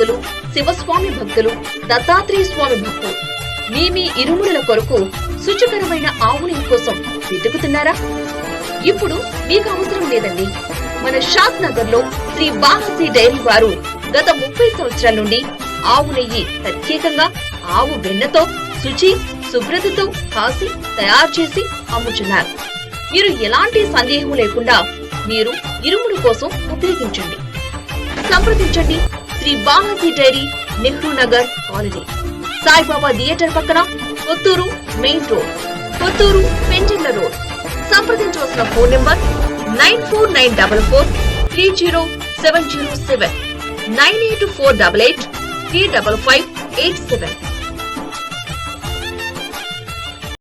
భక్తులు శివస్వామి భక్తులు దత్తాత్రేయ స్వామి భక్తులు. మీ మీ ఇరుముడుల కొరకు శుచికరమైన ఆవు కోసం వెతుకుతున్నారా? ఇప్పుడు మీకు అవసరం లేదండి. మన షాద్ నగర్లో శ్రీ బాలాజీ డైరీ వారు గత ముప్పై సంవత్సరాల నుండి ఆవు నెయ్యి ప్రత్యేకంగా ఆవు వెన్నతో శుచి శుభ్రతతో కాసి తయారు చేసి అమ్ముచున్నారు. మీరు ఎలాంటి సందేహం లేకుండా మీరు ఇరుముడు కోసం ఉపయోగించండి. సంప్రదించండి. Shri Balaji dairy Nehru Nagar colony. Saibaba theatre పక్కన Kothuru main road Kothuru Pencherla road. సంప్రదించవలసిన phone number nine four nine double four three zero seven zero seven nine eight four double eight three double five eight seven.